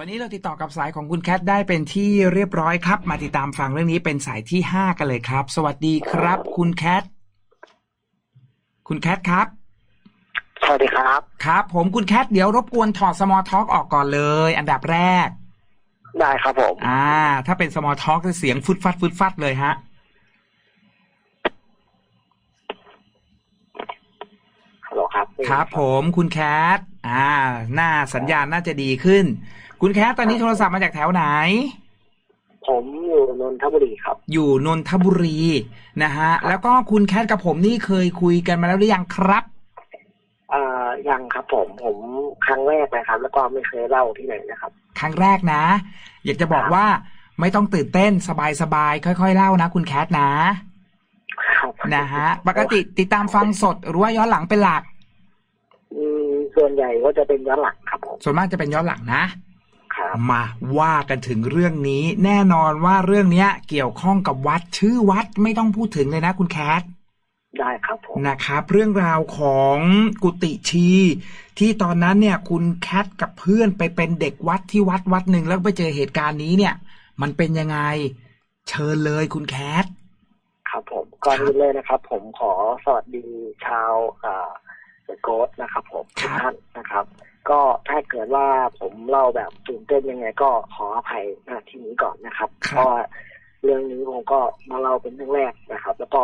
ตอนนี้เราติดต่อกับสายของคุณแคทได้เป็นที่เรียบร้อยครับ มาติดตามฟังเรื่องนี้เป็นสายที่ห้ากันเลยครับ สวัสดีครับ คุณแคท คุณแคทครับ สวัสดีครับ ครับ ผมคุณแคทเดี๋ยวรบกวนถอดสมอลท็อกออกก่อนเลย อันดับแรก ได้ครับผม อ่า ถ้าเป็นสมอลท็อกจะเสียงฟุดฟัดฟุดฟัดเลยฮะ ฮัลโหลครับ ครับผมคุณแคท อ่า หน้าสัญญาณน่าจะดีขึ้น คุณแคทตอนนี้โทรศัพท์มาจากแถวไหน ผมอยู่นนทบุรีครับ อยู่นนทบุรีนะฮะ แล้วก็คุณแคทกับผมนี่เคยคุยกันมาแล้วหรือยังครับเอ่อยังครับ ผมผมครั้งแรกนะครับ แล้วก็ไม่เคยเล่าที่ไหนนะครับ ครั้งแรกนะ อยากจะบอกว่าไม่ต้องตื่นเต้นสบายๆค่อย ๆ เล่านะ คุณแคทนะครับนะฮะ ปกติติดตามฟังสดหรือว่าย้อนหลังเป็นหลักอืมส่วนใหญ่ก็จะเป็นย้อนหลังครับผมส่วนมากจะเป็นย้อนหลังนะครับ มาว่ากันถึงเรื่องนี้ แน่นอนว่าเรื่องเนี้ย เกี่ยวข้องกับวัดชื่อวัดไม่ต้องพูดถึงเลยนะคุณแคทได้ครับผมนะครับ เรื่องราวของกุฏิชี ที่ตอนนั้นเนี่ย คุณแคทกับเพื่อนไปเป็นเด็กวัดที่วัดวัดหนึ่งแล้วไปเจอเหตุการณ์นี้เนี่ย มันเป็นยังไง เชิญเลยคุณแคทครับผมก่อนอื่นเลยนะครับ ผมขอสวัสดีชาวอ่าเดอะโกสนะครับ ผมครัทุบกท่านนะครับ ก็ถ้าเกิดว่าผมเล่าแบบตื่นเต้นยังไง ก็ขออภัยหน้าที่นี้ก่อนนะครับเพราะว่าเรื่องนี้ผมก็มาเล่าเป็นเรื่องแรกนะครับ แล้วก็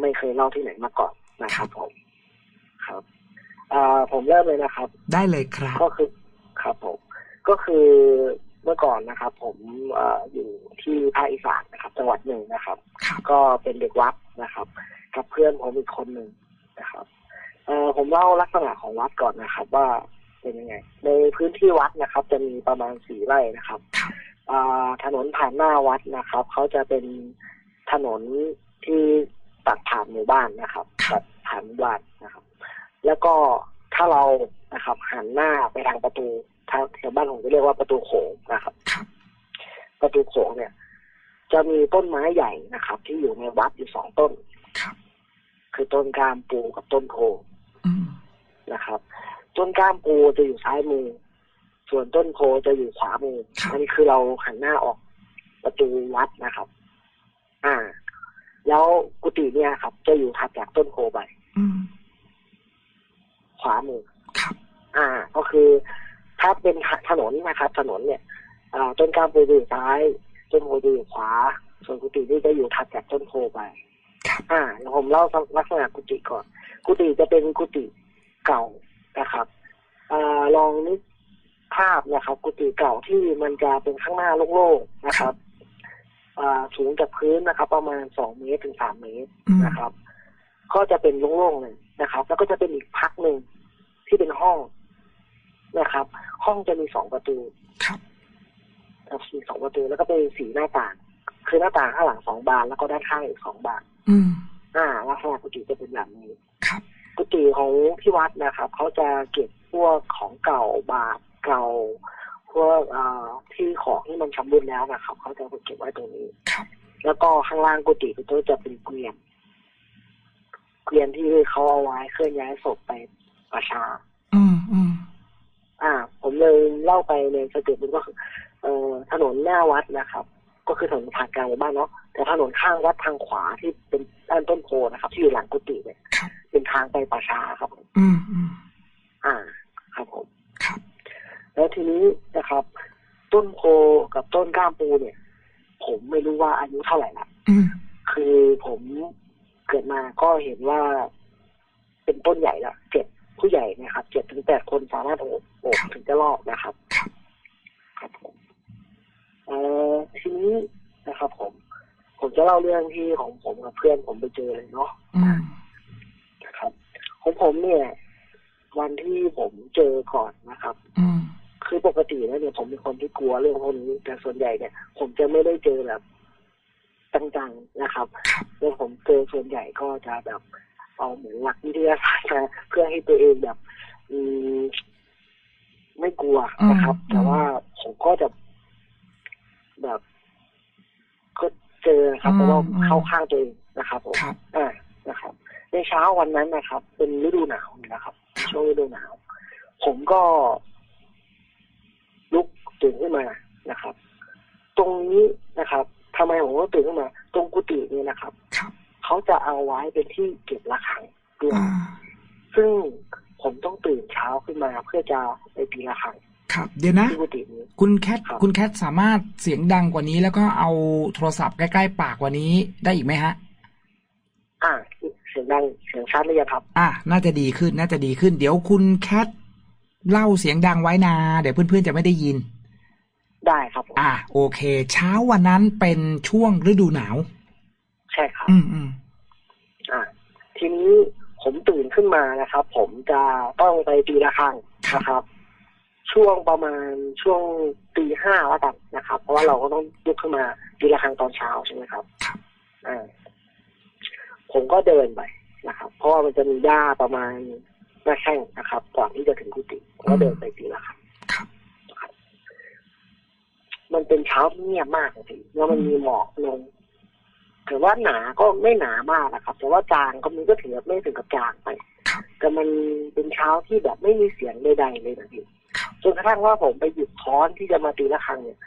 ไม่เคยเล่าที่ไหนมาก่อนนะครับ ผมครับอ่าผมเริ่มเลยนะครับ ได้เลยครับ ก็คือครับผม ก็คือเมื่อก่อนนะครับ ผมเอ่ออยู่ที่ภาคอีสานนะครับ จังหวัดหนึ่งนะครับครับ ก็เป็นเด็กวัดนะครับ กับเพื่อนผมอีกคนหนึ่งนะครับเอ่อผมเล่าลักษณะของวัดก่อนนะครับ ว่า เป็นยังไง ในพื้นที่วัดนะครับ จะมีประมาณสี่ไร่นะครับครับอ่าถนนผ่านหน้าวัดนะครับเขาจะเป็นถนนที่ตัดผ่านหมู่บ้านนะครับครับตัดผ่านหมู่บ้านนะครับ แล้วก็ถ้าเรานะครับ หันหน้าไปทางประตูทางแถวบ้านผมจะเรียกว่าประตูโขงนะครับครับประตูโขงเนี่ย จะมีต้นไม้ใหญ่นะครับ ที่อยู่ในวัดอยู่สองต้นครับคือต้นกามปูกับต้นโพอืมนะครับ ต้นกามปูจะอยู่ซ้ายมือ ส่วนต้นโพจะอยู่ขวามือครับอันนี้คือเราหันหน้าออกประตูวัดนะครับ อ่า แล้วกุฏิเนี่ยครับ จะอยู่ถัดจากต้นโพไปอืมขวามือครับอ่า ก็คือถ้าเป็นถนนนะครับ ถนนเนี่ยอ่าต้นกามปูจะอยู่ซ้ายต้นโพจะอยู่ขวา ส่วนกุฏินี่จะอยู่ถัดจากต้นโพไปครับอ่าเดี๋ยวผมเล่าลักษณะกุฏิก่อน กุฏิจะเป็นกุฏิเก่า นะครับอ่าลองนึกภาพนะครับ กุฏิเก่าที่มันจะเป็นข้างหน้าโล่งๆนะครับอ่าสูงจากพื้นนะครับ ประมาณสองเมตรถึงสามเมตรอืมนะครับ ก็จะเป็นโล่งๆเลยนะครับ แล้วก็จะเป็นอีกพักหนึ่งที่เป็นห้องนะครับ ห้องจะมีสองประตูครับครับมีสองประตูแล้วก็เป็นสีหน้าต่าง คือหน้าต่างข้างหลังสองบานแล้วก็ด้านข้างอีกสองบาน อืมอ่าลักษณะกุฏิจะเป็นแบบนี้ครับ กุฏิของที่วัดนะครับเขาจะเก็บพวกของเก่าบาทเก่า พวกอ่าที่ของที่มันชำรุดแล้วนะครับเขาจะไปเก็บไว้ตรงนี้ครับ แล้วก็ข้างล่างกุฏิก็จะเป็นเกวียนเกวียนที่เขาเอาไว้เคลื่อนย้ายศพไปประชา อืมอืมอ่า ผมเลยเล่าไปในสเต็ปหนึงก็คือเอ่อถนนหน้าวัดนะครับ ก็คือถนนผ่านกลางหมู่บ้านเนาะแต่ถนนข้างวัดทางขวาที่เป็นด้านต้นโพนะครับ ที่อยู่หลังกุฏิเนี่ยครับเป็นทางไปประชาครับผมอืมอืมอ่า ครับผมครับ แล้วทีนี้นะครับ ต้นโพกับต้นก้ามปูเนี่ย ผมไม่รู้ว่าอายุเท่าไหร่ละอืมคือผมเกิดมาก็เห็นว่าเป็นต้นใหญ่ละเจ็ดผู้ใหญ่นะครับเจ็ดถึงแปดคนสามารถโอบโอบถึงจะรอดนะครับครับครับผมเอ่อทีนี้นะครับ ผม ผม จะเล่าเรื่องที่ของผมกับเพื่อนผมไปเจอเลยเนาะอืมนะครับ ของผมเนี่ย วันที่ผมเจอก่อนนะครับ อืมคือปกติแล้วเนี่ยผมเป็นคนที่กลัวเรื่องพวกนี้แต่ส่วนใหญ่เนี่ย ผมจะไม่ได้เจอแบบจังๆนะครับครับแล้วผมเจอส่วนใหญ่ก็จะแบบเอาเหมือนหลักวิทยาศาสตร์มาเพื่อให้ตัวเองแบบ อืมไม่กลัวนะครับอืมแต่ว่าผมก็จะแบบก็ เจอครับเพราะว่าเข้าข้างตัวเองนะครับผมครับอ่านะครับ ในเช้าวันนั้นนะครับ เป็นฤดูหนาวนะครับช่วงฤดูหนาว ผมก็ ลุกตื่นขึ้นมานะครับ ตรงนี้นะครับทำไมผมต้องตื่นขึ้นมา ตรงกุฏินี่นะครับครับเขาจะเอาไว้เป็นที่เก็บระฆังด้วยอ่าซึ่งผมต้องตื่นเช้าขึ้นมาเพื่อจะไปตีระฆัง ครับ เดี๋ยวนะ ที่กุฏินี้ คุณแคทครับ คุณแคทสามารถเสียงดังกว่านี้ แล้วก็เอาโทรศัพท์ใกล้ๆปากกว่านี้ได้อีกไหมฮะ อ่าเสียงดังเสียงชัดเลยงครับ อะน่าจะดีขึ้นน่าจะดีขึ้น เดี๋ยวคุณแคทเล่าเสียงดังไว้นา เดี๋ยวเพื่อนๆจะไม่ได้ยิน ได้ครับผมอะโอเค เช้าวันนั้นเป็นช่วงฤดูหนาว ใช่ครับ อืมอืมอ่า ทีนี้ผมตื่นขึ้นมานะครับ ผมจะต้องไปตีระฆังนะครับ ช่วงประมาณช่วงตีห้าแล้วกันนะครับ เพราะว่าเราก็ต้องลุกขึ้นมาตีระฆังตอนเช้าใช่ไหมครับครับอ่าผมก็เดินไปนะครับ เพราะว่ามันจะมีหญ้าประมาณหน้าแข้งนะครับ ก่อนที่จะถึงกุฏิผมก็เดินไปตีระฆังครับมันเป็นเช้าที่เงียบมากเลยพี่แล้วมันมีหมอกลงแต่ว่าหนาก็ไม่หนามากนะครับ แต่ว่าจางก็มันก็ถือว่าไม่ถึงกับจางไปครับแต่มันเป็นเช้าที่แบบไม่มีเสียงใดๆเลยนะพี่ครับ จนกระทั่งว่าผมไปหยุดค้อนที่จะมาตีระฆังเนี่ย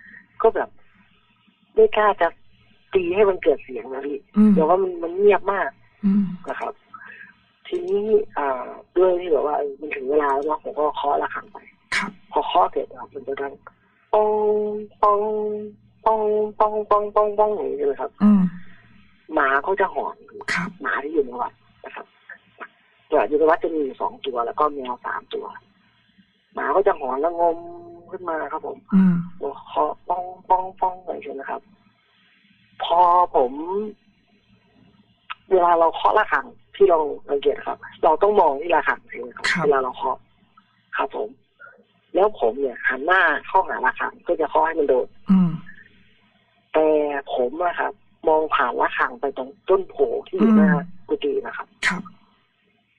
ก็แบบไม่กล้าจะตีให้มันเกิดเสียงนะพี่อืมแต่ว่ามันมันเงียบมากอืมนะครับ ทีนี้อ่าด้วยที่แบบว่าเออมันถึงเวลาแล้วเนาะผมก็เคาะระฆังไปครับพอเคาะเสร็จอะมันจะดังปองปองปองปองปองปองปองอย่างนี้ใช่ไหมครับอืมหมาก็จะหอนครับหมาที่อยู่ในวัดนะครับตัวอยู่ในวัดจะมีอยู่สองตัวแล้วก็แมวสามตัว หมาก็จะหอนแล้วงมขึ้นมาครับ ผมอืมเคาะป้องป้องป้องไปใช่ไหมครับ พอผม เวลาเราเคาะระฆังที่เราสังเกตครับ เราต้องมองที่ระฆังใช่ไหมครับครับ เวลาเราเคาะครับผม แล้วผมเนี่ยหันหน้าเข้าหาระฆังเพื่อจะเคาะให้มันโดน อืม แต่ผมอะครับ มองผ่านระฆังไปตรงต้นโพที่อยู่หน้าอืม กุฏินะครับ ครับ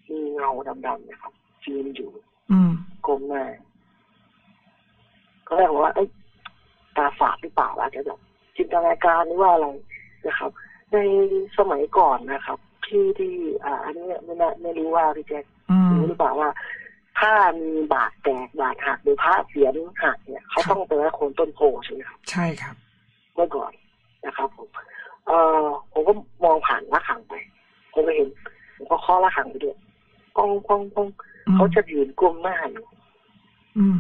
มีเงาดำๆนะครับยืนอยู่ อืม ก้มหน้า ก็แรกผมว่า เอ้ยตาฝาดหรือเปล่าวะจะแบบจินตนา การหรือว่าอะไรนะครับ ในสมัยก่อนนะครับ ที่ที่อ่า อันนี้ไม่น่าไม่รู้ว่าพี่แจ๊คอืมรู้หรือเปล่าว่า ถ้ามีบาดแตกบาดหักหรือพระเสียนหักเนี่ยเขาครับต้องไปไว้โคนต้นโพใช่ไหมครับใช่ครับเมื่อก่อนนะครับผมเอ่อผมก็มองผ่านระฆังไปผมก็เห็นผมก็เคาะระฆังไปด้วยป้องป้องป้องอืมเขาจะยืนก้มหน้าอยู่อืม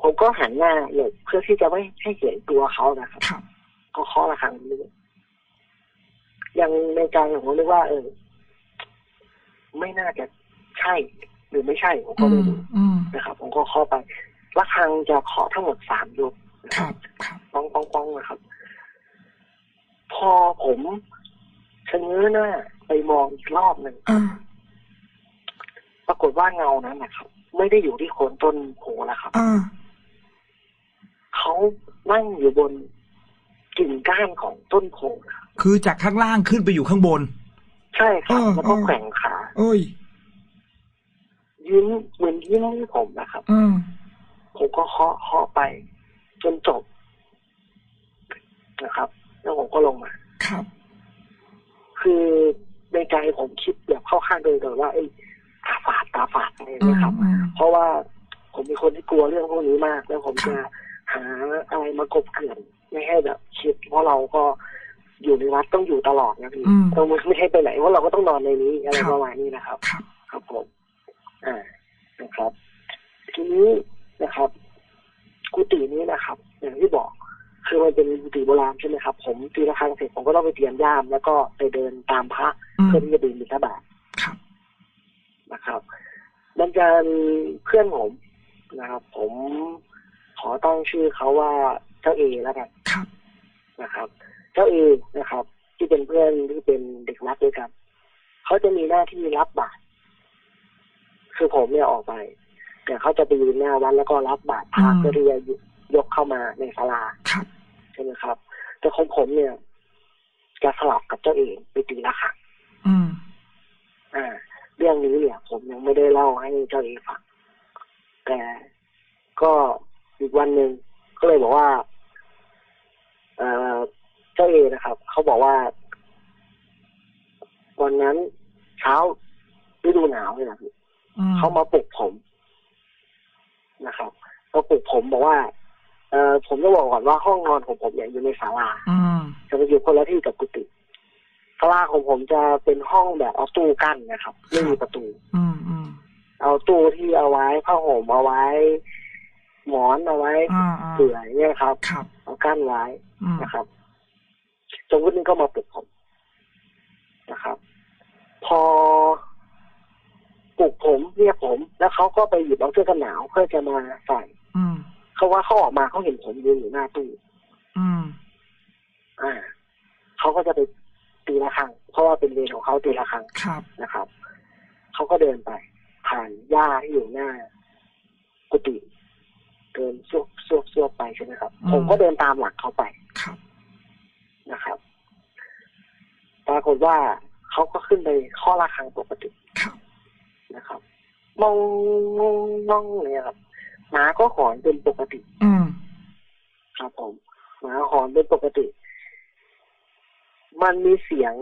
ผมก็หันหน้าหลบเพื่อที่จะไม่ให้เห็นตัวเขานะครับครับ ก็เคาะระฆังนี้ยังในใจผมก็นึกว่า เออ ไม่น่าจะใช่ หรือไม่ใช่ผมก็อืไม่มรู้อืมนะครับ ผมก็เคาะไประฆังจะเคาะทั้งหมดสามยกนะคครัรับบครับป้องป้องป้องนะครับ พอผมชะเง้อหน้าไปมองอีกรอบหนึ่งอ่าปรากฏว่าเงานั้นนะครับ ไม่ได้อยู่ที่โคนต้นโพแล้วครับอ่าเขานั่งอยู่บน กิ่งก้านของต้นโพนะครับคือจากข้างล่างขึ้นไปอยู่ข้างบน ใช่ครับเออแล้วก็เออแกว่งขาเอ้ยยิ้มเหมือนยิ้มให้ผมนะครับอืมผมก็เคาะเคาะไป จนจบนะครับ แล้วผมก็ลงมา ครับ คือในใจผมคิดแบบเข้าข้างโดยแต่ว่าไอ้ยตาฝาดตาฝาดอะไรอย่างอืเงี้มยครับอืมเพราะว่าผมเป็นคนที่กลัวเรื่องพวกนี้มาก แล้วผมครัจะบหาอะไรมากบเกลื่อนไม่ให้แบบ คิดเพราะเราก็อยู่ในวัดต้องอยู่ตลอดนะพี่อืมต้องไม่ให้ไปไหนเพราะเราก็ต้องนอนในนี้อะไรครับประมาณนี้นะครับครับ ครับผมอ่านะครับ ทีนี้นะครับ กุฏินี้นะครับ อย่างที่บอกคือมันเป็นกุฏิโบราณใช่ไหมครับ ผมตีระฆังเสร็จผมก็ต้องไปเตรียมย่าม แล้วก็ไปเดินตามพระอืมเพื่อที่จะบินบิณฑบาตครับนะครับมันจะมีเพื่อนผมนะครับ ผมขอตั้งชื่อเขาว่าเจ้าเอแล้วกันครับ นะครับเจ้าเอนะครับ ที่เป็นเพื่อนที่เป็นเด็กวัดด้วยกันเขาจะมีหน้าที่รับบาตรคือผมเนี่ยออกไป แต่เขาจะไปยืนหน้าวัดแล้วก็รับบาตรพระอืมเพื่อที่จะยกเข้ามาในศาลาครับใช่ไหมครับ แต่ของผมเนี่ย จะสลับกับเจ้าเองไปตีละครังอืมอ่า เรื่องนี้เนี่ย ผมยังไม่ได้เล่าให้เจ้าเอฟังแต่ก็อีกวันหนึ่งก็เลยบอกว่า เอ่อเจ้าเอนะครับ เขาบอกว่า วันนั้นเช้าฤดูหนาวเลยนะพี่อืมเขามาปลุกผมนะครับมาปลุกผมบอกว่า เอ่อผมจะบอกก่อนว่าห้องนอนของผมเนี่ยอยู่ในศาลาอืมจะไปอยู่คนละที่กับกุฏิศาลาของผมจะเป็นห้องแบบเอาตู้กั้นนะครับไม่มีประตู อืมอืมเอาตู้ที่เอาไว้ผ้าห่มเอาไว้ หมอนเอาไว้อ่าอ่าเสื่อเนี่ยครับครับเอากั้นไว้อืม นะครับจนวันนึงก็มาปลุกผมนะครับ พอปลุกผมเรียกผม แล้วเขาก็ไปหยิบเอาเสื้อกันหนาวเพื่อจะมาใส่อืมเขาว่าเขาออกมาเขาเห็นผมยืนอยู่หน้าตู้อืมอ่าเขาก็จะไปตีละครั้งเพราะว่าเป็นเวรของเขาตีละครั้งครับนะครับเขาก็เดินไป ผ่านหญ้าที่อยู่หน้า กุฏิเดินซวบ ซวบซวบไปใช่ไหมครับผมก็เดินตามหลังเขาไปครับ นะครับ ปรากฏว่าเขาก็ขึ้นไปข้อระฆังปกติครับ นะครับ มองมองมองเนี่ยครับหมาก็หอนเป็นปกติ อืม ครับผมหมาหอนเป็นปกติ มันมีเสียง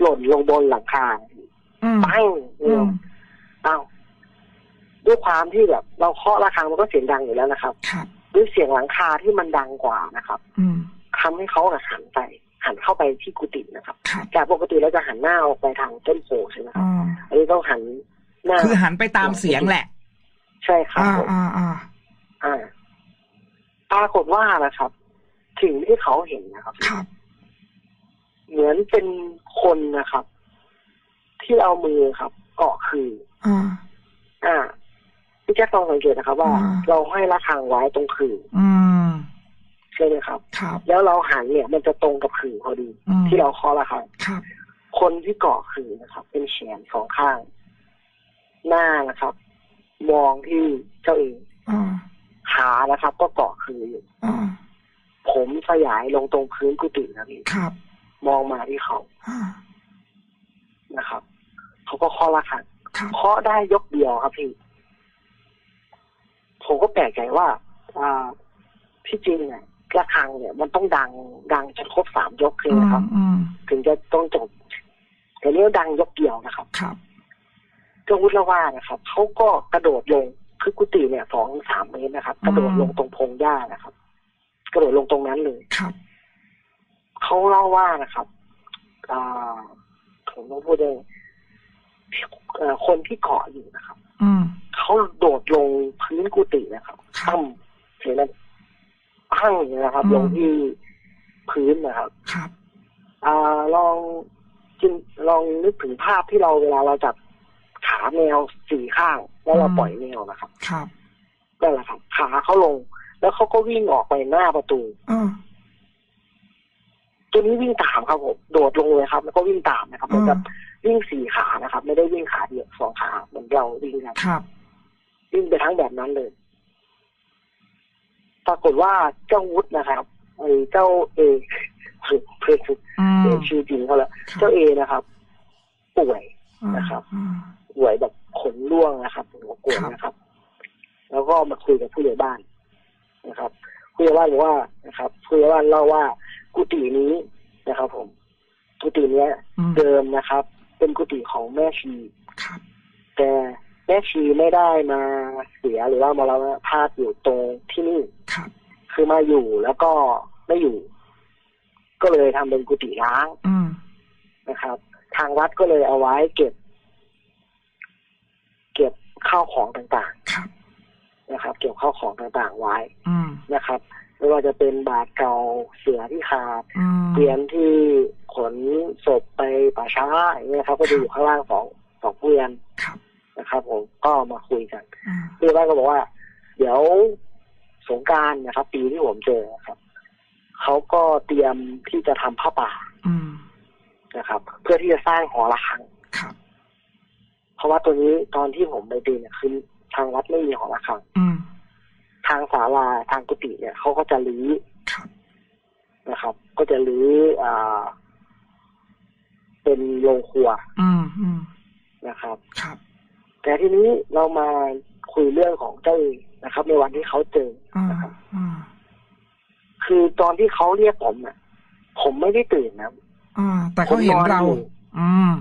หล่นลงบนหลังคาอืม ปังอืเนี่ยม อ้าว ด้วยความที่แบบเราเคาะระฆังมันก็เสียงดังอยู่แล้วนะครับครับด้วยเสียงหลังคาที่มันดังกว่านะครับ อืมทำให้เขาอะหันไปหันเข้าไปที่กุฏินะครับครับ จากปกติเราจะหันหน้าออกไปทางต้นโพใช่ไหมครับอ่าอันนี้ต้องหันหน้าคือหันไปตามเสียงแหละ ใช่ครับอ่าผมอ่าอ่าอ่าปรากฏว่านะครับสิ่งที่เขาเห็นนะครับครับ เหมือนเป็นคนนะครับ ที่เอามือครับ เกาะคืออ่าอ่า พี่แจ๊คลองสังเกตนะครับ ว่าอ่าเราให้ระฆังไว้ตรงคืออืมใช่ไหมครับครับ แล้วเราหันเนี่ย มันจะตรงกับคือพอดีอืมที่เราเคาะระฆังครับคนที่เกาะคือนะครับ เป็นแขนสองข้าง หน้านะครับ มองที่เจ้าเองอ่าขานะครับ ก็เกาะคืออยู่อ่าผมสยายลงตรงพื้นกุฏินะพี่ครับมองมาที่เขาอ่านะครับ เขาก็เคาะระฆังครับเคาะได้ยกเดียวครับพี่ ผมก็แปลกใจว่าอ่าที่จริงเนี่ยระฆังเนี่ยมันต้องดังดังจนครบสามยกคืออืนะครับมอืมถึงจะต้องจบแต่เนี้ดังยกเดียวนะครับครับเจ้าวุฒิละว่านะครับเขาก็กระโดดลงคือกุฏิเนี่ยสองสามเมตรนะครับ กระโดดลงตรงพงหญ้านะครับ กระโดดลงตรงนั้นเลยครับเขาเล่าว่านะครับอ่าผมต้องพูดเองเอ่อคนที่เกาะอยู่นะครับ อืม เขาโดดลงพื้นกุฏินะครับครับตั้มเห็นไหมพังอย่างนี้นะครับอืมลงที่พื้นนะครับ ครับ อ่าลองจินลองนึกถึงภาพที่เราเวลาเราจับขาแมวสี่ข้าง แล้วเราปล่อยแมวนะครับ ครับนั่นแหละครับ ขาเขาลง แล้วเขาก็วิ่งออกไปหน้าประตูอ่าตัวนี้วิ่งตามครับผมโดดลงเลยครับ แล้วก็วิ่งตามนะครับเหมือนกับอ่าวิ่งสี่ขานะครับ ไม่ได้วิ่งขาเดียวสองขาเหมือนเราวิ่งกันครับ วิ่งไปทั้งแบบนั้นเลย ปรากฏว่าเจ้าวุฒินะครับไอ้เจ้าเอเพื่อนอืมเอ่ยชื่อจริงเขาแล้วครับเจ้าเอนะครับ ป่วยอ่านะครับอ่าป่วยแบบขนร่วงนะครับหัวปวดครับนะครับ แล้วก็มาคุยกับผู้ใหญ่บ้านนะครับผู้ใหญ่บ้านบอกว่านะครับผู้ใหญ่บ้านเล่าว่ากุฏินี้นะครับ ผม กุฏิเนี้ยอืมเดิมนะครับ เป็นกุฏิของแม่ชีครับแต่แม่ชีไม่ได้มาเสียหรือว่ามรณภาพอยู่ตรงที่นี่ครับ คือมาอยู่แล้วก็ไม่อยู่ ก็เลยทำเป็นกุฏิร้างอืมนะครับ ทางวัดก็เลยเอาไว้เก็บ เก็บข้าวของต่างครับๆนะครับ เก็บข้าวของต่างๆไว้อืมนะครับไม่ว่าจะเป็นบาทเก่าเสือที่ขาดอืมเตียนที่ขนศพไปป่าช้าอย่างเงี้ยครับ ก็จะอยู่ข้างล่างสองสองเกวียนครับ นะครับผมก็มาคุยกันอ่าพี่บ้านก็บอกว่า เดี๋ยวสงกรารนะครับ ปีที่ผมเจอครับเขาก็เตรียมที่จะทำผ้าป่าอืมนะครับ เพื่อที่จะสร้างหอระฆังครับเพราะว่าตัวนี้ตอนที่ผมไปดูเนี่ยคือทางวัดไม่มีหอระฆังอืมทางศาลาทางกุฏิเนี่ยเขาก็จะรื้อครับนะครับ ก็จะรื้ออ่า เป็นโรงครัว อืมอืมนะครับ ครับ แต่ทีนี้เรามาคุยเรื่องของเจ้าเองนะครับ ในวันที่เขาเจออ่านะครับอ่าคือตอนที่เขาเรียกผมอะ ผมไม่ได้ตื่นนะอ่าแต่เขาเห็นเราผมนอนอยู่อืม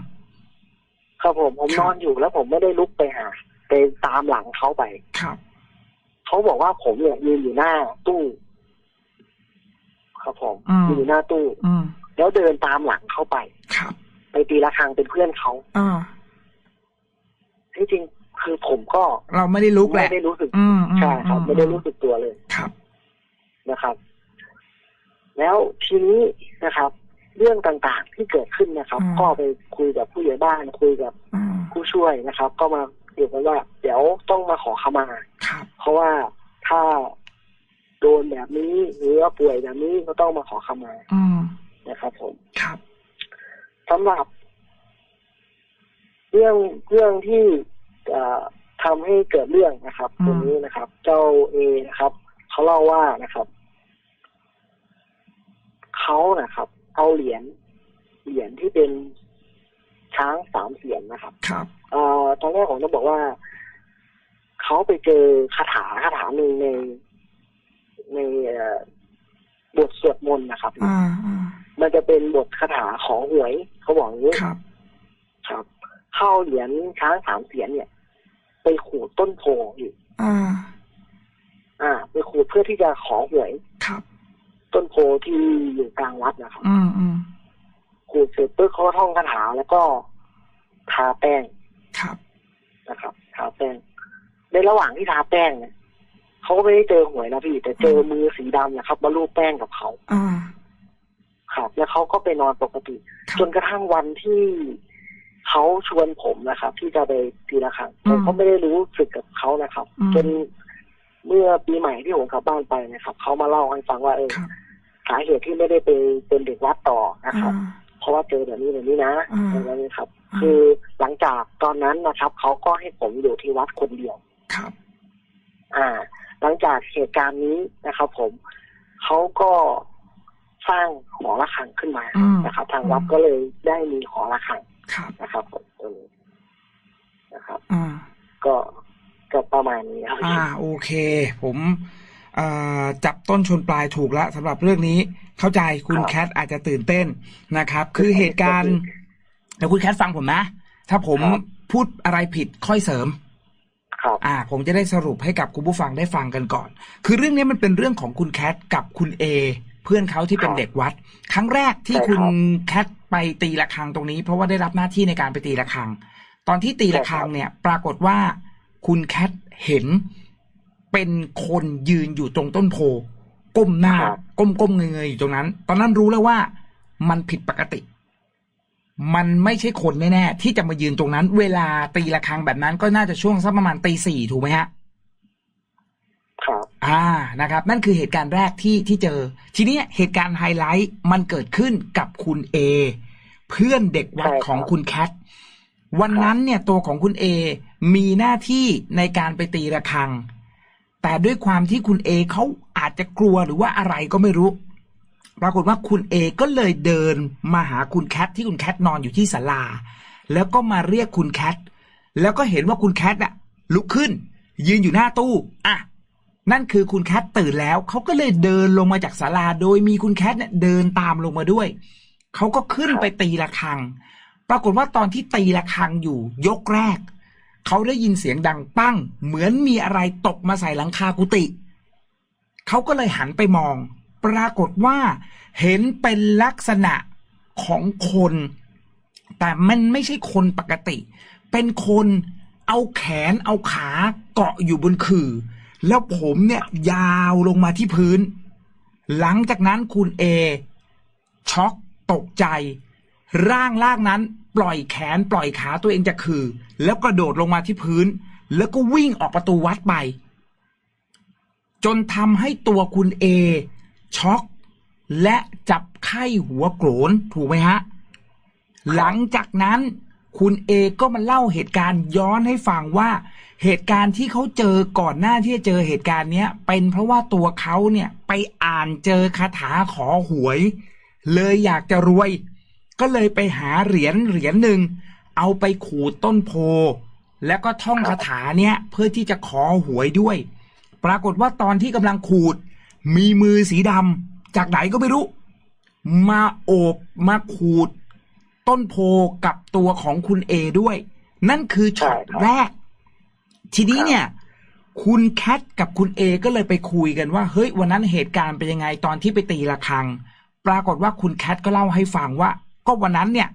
ครับผมผมครับนอนอยู่แล้วผมไม่ได้ลุกไปหาไปตามหลังเขาไป ครับเขเขาบอกว่าผมเนี่ยยืนอยู่หน้าตู้ครับผมอืมยืนอยู่หน้าตู้อืมแล้วเดินตามหลังเข้าไป ครับ ไปตีระฆังเป็นเพื่อนเขาอ่า ที่จริงคือผมก็ เราไม่ได้ลุกแหไม่ละได้รู้สึกอืมอืมใช่ครับอืไม่ได้รู้สึกตัวเลยครับนะครับ แล้วทีนี้นะครับ เรื่องต่างๆที่เกิดขึ้นนะครับ ก็ไปคุยกับผู้ใหญ่บ้านคุยกับอืมผู้ช่วยนะครับ ก็มาเกี่ยวกันว่า เดี๋ยวต้องมาขอขมาครับเพราะว่าถ้าโดนแบบนี้หรือว่าป่วยแบบนี้ก็ต้องมาขอขมาอืมนะครับผมครับสำหรับ เรื่องเรื่องที่เอ่อทำให้เกิดเรื่องนะครับอืมตรงนี้นะครับ เจ้าเอนะครับเขาเล่าว่านะครับเขานะครับ เอาเหรียญเหรียญที่เป็นช้างสามเสียนนะครับ ครับเอ่อตอนแรกผมต้องบอกว่าเขาไปเจอคาถาคาถาหนึ่งใน ในเอ่อบทสวดมนต์นะครับอ่าอ่ามันจะเป็นบทคาถาของหวยเขาบอกอย่างนี้ครับครับ เข้าเหรียญช้างสามเสียนเนี่ย ไปขูดต้นโพอยู่อ่า อ่า ไปขูดเพื่อที่จะขอหวยครับ ต้นโพที่อยู่กลางวัดนะครับอืมอืมขูดเสร็จปุ๊บเขาก็ท่องคาถาแล้วก็ทาแป้งครับนะครับทาแป้งในระหว่างที่ทาแป้งเนี่ยเขาก็ไม่ได้เจอหวยนะพี่ แต่เจอมือสีดำนะครับ มาลูบแป้งกับเขาอ่าครับแล้วเขาก็ไปนอนปกติครับจนกระทั่งวันที่ เขาชวนผมนะครับ ที่จะไปตีละครั้งอืผมมก็ไม่ได้รู้สึกกับเขานะครับอืมจนเมื่อปีใหม่ที่ผมกลับบ้านไปนะครับเขามาเล่าให้ฟังว่าเออครับสาเหตุที่ไม่ได้ไปเป็นเด็กวัดต่อนะครับอ่าเพราะว่าเจอแบบนี้แบบนี้นะอืมอะไรนี้ครับอืมคือหลังจากตอนนั้นนะครับเขาก็ให้ผมอยู่ที่วัดคนเดียวครับ อ่า หลังจากเหตุการณ์นี้นะครับ ผมเขาก็สร้างหอระฆังขึ้นมาอืมนะครับ ทางวัดก็เลยได้มีหอระฆังครับ นะครับผมตรงนี้นะครับ อ่า ก็ก็ประมาณนี้ครับอ่า โอเค ผมอ่าจับต้นชนปลายถูกแล้วสำหรับเรื่องนี้ เข้าใจคุณแคทอาจจะตื่นเต้นนะครับ คือเหตุการณ์เดี๋ยวคุณแคทฟังผมนะ ถ้าผมพูดอะไรผิดค่อยเสริมครับอ่า ผมจะได้สรุปให้กับคุณผู้ฟังได้ฟังกันก่อน คือเรื่องนี้มันเป็นเรื่องของคุณแคทกับคุณเอ เพื่อนเขาที่เป็นครับเด็กวัด ครั้งแรกที่ใช่ครับคุณแคทไปตีระฆังตรงนี้ เพราะว่าได้รับหน้าที่ในการไปตีระฆัง ตอนที่ตีระฆังใช่ครับเนี่ย ปรากฏว่าคุณแคทเห็นเป็นคนยืนอยู่ตรงต้นโพก้มหน้า ก้มก้มเงยๆอยู่ตรงนั้น ตอนนั้นรู้แล้วว่ามันผิดปกติ มันไม่ใช่คนแน่ๆที่จะมายืนตรงนั้น เวลาตีระฆังแบบนั้นก็น่าจะช่วงสักประมาณตีสี่ถูกไหมฮะครับ อ่านะครับนั่นคือเหตุการณ์แรกที่ที่เจอ ทีนี้เหตุการณ์ไฮไลท์มันเกิดขึ้นกับคุณเอเพื่อนเด็กวัดใช่ครับของคุณแคทวันนั้นเนี่ยตัวของคุณเอมีหน้าที่ในการไปตีระฆัง แต่ด้วยความที่คุณเอเขาอาจจะกลัวหรือว่าอะไรก็ไม่รู้ ปรากฏว่าคุณเอก็เลยเดินมาหาคุณแคทที่คุณแคทนอนอยู่ที่ศาลา แล้วก็มาเรียกคุณแคทแล้วก็เห็นว่าคุณแคทอะลุกขึ้น ยืนอยู่หน้าตู้อะ นั่นคือคุณแคทตื่นแล้ว เขาก็เลยเดินลงมาจากศาลาโดยมีคุณแคทเนี่ยเดินตามลงมาด้วย เขาก็ขึ้นไปตีระฆัง ปรากฏว่าตอนที่ตีระฆังอยู่ยกแรก เขาได้ยินเสียงดังปั้ง เหมือนมีอะไรตกมาใส่หลังคากุฏิเขาก็เลยหันไปมอง ปรากฏว่าเห็นเป็นลักษณะของคน แต่มันไม่ใช่คนปกติ เป็นคนเอาแขนเอาขาเกาะอยู่บนขื่อ แล้วผมเนี่ยยาวลงมาที่พื้น หลังจากนั้นคุณเอช็อกตกใจ ร่างล่างนั้นปล่อยแขนปล่อยขาตัวเองจากคือ แล้วกระโดดลงมาที่พื้น แล้วก็วิ่งออกประตูวัดไป จนทำให้ตัวคุณเอช็อกและจับไข้หัวโกรนถูกไหมฮะ หลังจากนั้นคุณเอก็มาเล่าเหตุการณ์ย้อนให้ฟังว่า เหตุการณ์ที่เขาเจอก่อนหน้าที่จะเจอเหตุการณ์เนี้ยเป็นเพราะว่าตัวเขาเนี่ยไปอ่านเจอคาถาขอหวย เลยอยากจะรวย ก็เลยไปหาเหรียญเหรียญหนึ่งเอาไปขูดต้นโพ แล้วก็ท่องคาถาเนี้ยเพื่อที่จะขอหวยด้วย ปรากฏว่าตอนที่กำลังขูด มีมือสีดำจากไหนก็ไม่รู้ มาโอบมาขูด ต้นโพกับตัวของคุณเอด้วย นั่นคือช็อตใช่ครับแรก ทีนี้เนี่ย คุณแคทกับคุณเอก็เลยไปคุยกันว่า เฮ้ยวันนั้นเหตุการณ์เป็นยังไงตอนที่ไปตีระฆัง ปรากฏว่าคุณแคทก็เล่าให้ฟังว่า ก็วันนั้นเนี่ย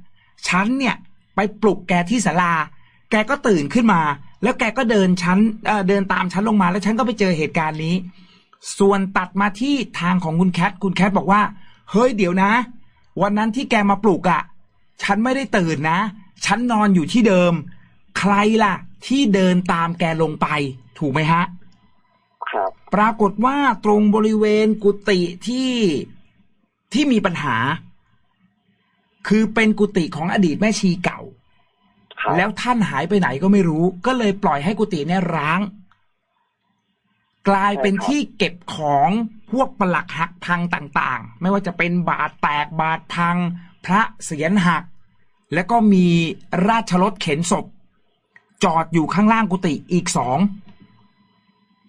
ฉันเนี่ยไปปลุกแกที่ศาลา แกก็ตื่นขึ้นมา แล้วแกก็เดินชั้นเอ่อเดินตามฉันลงมา แล้วฉันก็ไปเจอเหตุการณ์นี้ ส่วนตัดมาที่ทางของคุณแคท คุณแคทบอกว่า เฮ้ยเดี๋ยวนะ วันนั้นที่แกมาปลุกอะ่ะ ฉันไม่ได้ตื่นนะ ฉันนอนอยู่ที่เดิม ใครล่ะ ที่เดินตามแกลงไป ถูกไหมฮะ ครับ ปรากฏว่าตรงบริเวณกุฏิที่ที่มีปัญหา คือเป็นกุฏิของอดีตแม่ชีเก่า ครับแล้วท่านหายไปไหนก็ไม่รู้ ก็เลยปล่อยให้กุฏิเนี่ยร้าง กลายเป็นที่เก็บของพวกปลักหักพังต่างๆ ไม่ว่าจะเป็นบาทแตกบาทพัง พระเสียรหัก แล้วก็มีราชรถเข็นศพ จอดอยู่ข้างล่างกุฏิอีกสอง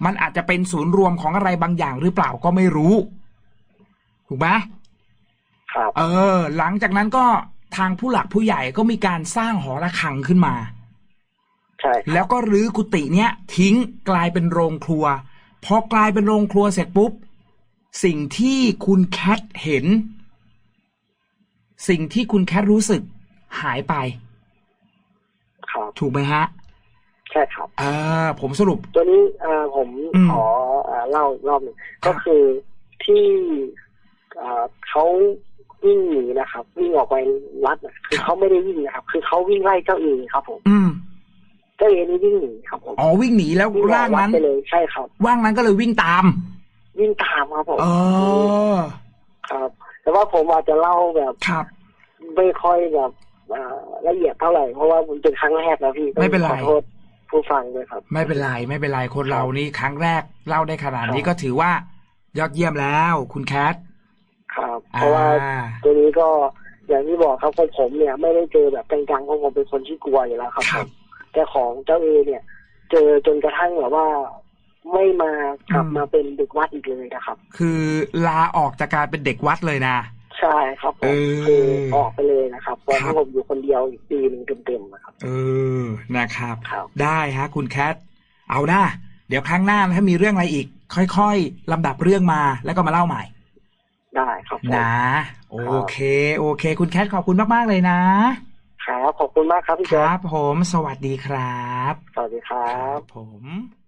มันอาจจะเป็นศูนย์รวมของอะไรบางอย่างหรือเปล่าก็ไม่รู้ ถูกไหมครับเออ หลังจากนั้นก็ทางผู้หลักผู้ใหญ่ก็มีการสร้างหอระฆังขึ้นมา ใช่ครับแล้วก็รื้อกุฏิเนี้ยทิ้งกลายเป็นโรงครัว พอกลายเป็นโรงครัวเสร็จปุ๊บ สิ่งที่คุณแคทเห็น สิ่งที่คุณแคทรู้สึกหายไป ครับ ถูกไหมฮะใช่ครับเออผมสรุป ตัวนี้เอ่อผมอืมขอเอ่อเล่าอีกรอบหนึ่งครับก็คือที่เอ่อเขาวิ่งหนีนะครับ วิ่งออกไปรัดน่ะคือเขาไม่ได้วิ่งนะครับ คือเขาวิ่งไล่เจ้าเอครับผม อืมเจ้าเอนี่วิ่งหนีครับผมอ๋อวิ่งหนีแล้ววิ่งออร่ากงวัดนั้นไปเลยใช่ครับว่างนั้นก็เลยวิ่งตาม วิ่งตามครับผมเออครับ แต่ว่าผมอาจจะเล่าแบบครับไม่ค่อยแบบเอ่อละเอียดเท่าไหร่เพราะว่ามันเป็นครั้งแรกนะพี่ไม่เป็นไรขอโทษ ผู้ฟังด้วยครับ ไม่เป็นไรไม่เป็นไรคนเรานี่ครั้งแรกเล่าได้ขนาดนี้ครับก็ถือว่ายอดเยี่ยมแล้ว คุณแคทครับเพอ่าราะว่าตัวนี้ก็อย่างที่บอกครับของผมเนี่ย ไม่ได้เจอแบบจังๆเพราะผมเป็นคนที่กลัวอยู่แล้วครับครับ แต่ของเจ้าเอเนี่ย เจอจนกระทั่งแบบว่าไม่มากลับมาเป็นเด็กวัดอีกเลยนะครับ คือลาออกจากการเป็นเด็กวัดเลยนะ ใช่ครับผเอมอคือออกไปเลยนะครับตอนครัที่บผมอยู่คนเดียวอีกปีหนึ่งเต็มๆนะครับ เออนะครับครับได้ฮะ คุณแคทเอานะเดี๋ยวครั้งหน้าถ้ามีเรื่องอะไรอีก ค่อยๆลำดับเรื่องมาแล้วก็มาเล่าใหม่ ได้ครับผมนะ โอเค โอเค คุณแคทขอบคุณมากๆเลยนะครับขอบคุณมากครับพี่คแจ๊รัคบผม สวัสดีครับ สวัสดีครับ ผม